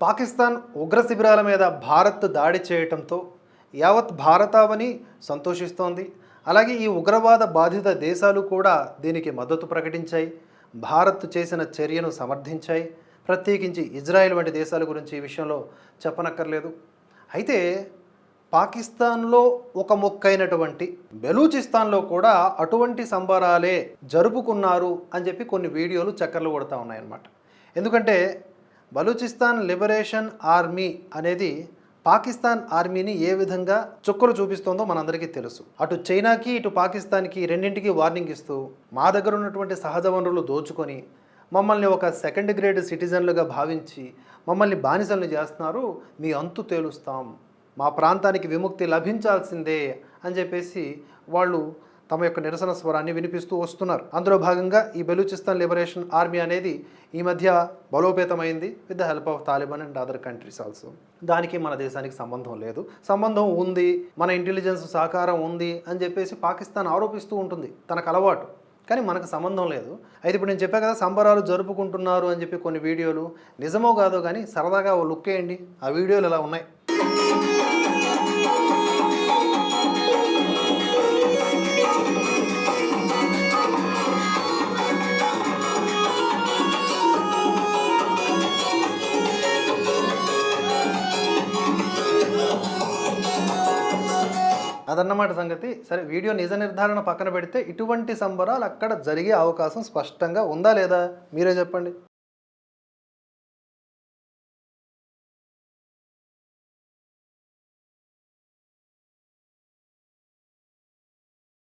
పాకిస్తాన్ ఉగ్ర శిబిరాల మీద భారత్ దాడి చేయటంతో యావత్ భారతావని సంతోషిస్తోంది. అలాగే ఈ ఉగ్రవాద బాధిత దేశాలు కూడా దీనికి మద్దతు ప్రకటించాయి. భారత్ చేసిన చర్యను సమర్థించాయి. ప్రత్యేకించి ఇజ్రాయెల్ వంటి దేశాల గురించి ఈ విషయంలో చెప్పనక్కర్లేదు. అయితే పాకిస్తాన్లో ఒక మొక్కైనటువంటి బెలూచిస్తాన్లో కూడా అటువంటి సంబరాలే జరుపుకున్నారు అని చెప్పి కొన్ని వీడియోలు చక్కర్లు కొడతా ఉన్నాయన్నమాట. ఎందుకంటే బలూచిస్తాన్ లిబరేషన్ ఆర్మీ అనేది పాకిస్తాన్ ఆర్మీని ఏ విధంగా చుక్కలు చూపిస్తోందో మనందరికీ తెలుసు. అటు చైనాకి ఇటు పాకిస్తాన్కి రెండింటికి వార్నింగ్ ఇస్తూ మా దగ్గర ఉన్నటువంటి సహజ వనరులు దోచుకొని మమ్మల్ని ఒక సెకండ్ గ్రేడ్ సిటిజన్లుగా భావించి మమ్మల్ని బానిసల్ని చేస్తున్నారు. మీ అంతు తేలుస్తాం. మా ప్రాంతానికి విముక్తి లభించాల్సిందే అని చెప్పేసి వాళ్ళు తమ యొక్క నిరసన స్వరాన్ని వినిపిస్తూ వస్తున్నారు. అందులో భాగంగా ఈ బెలూచిస్తాన్ లిబరేషన్ ఆర్మీ అనేది ఈ మధ్య బలోపేతమైంది. With the help of Taliban and other countries also. దానికి మన దేశానికి సంబంధం లేదు. సంబంధం ఉంది మన ఇంటెలిజెన్స్ సహకారం ఉంది అని చెప్పేసి పాకిస్తాన్ ఆరోపిస్తూ ఉంటుంది. తనకు అలవాటు. కానీ మనకు సంబంధం లేదు. అయితే ఇప్పుడు నేను చెప్పా కదా సంబరాలు జరుపుకుంటున్నారు అని చెప్పి కొన్ని వీడియోలు. నిజమో కాదో కానీ సరదాగా ఓ లుక్ వేయండి. ఆ వీడియోలు ఎలా ఉన్నాయి? అదన్నమాట సంగతి. సరే వీడియో నిజ నిర్ధారణ పక్కన పెడితే ఇటువంటి సంబరాలు అక్కడ జరిగే అవకాశం స్పష్టంగా ఉందా లేదా? మీరే చెప్పండి.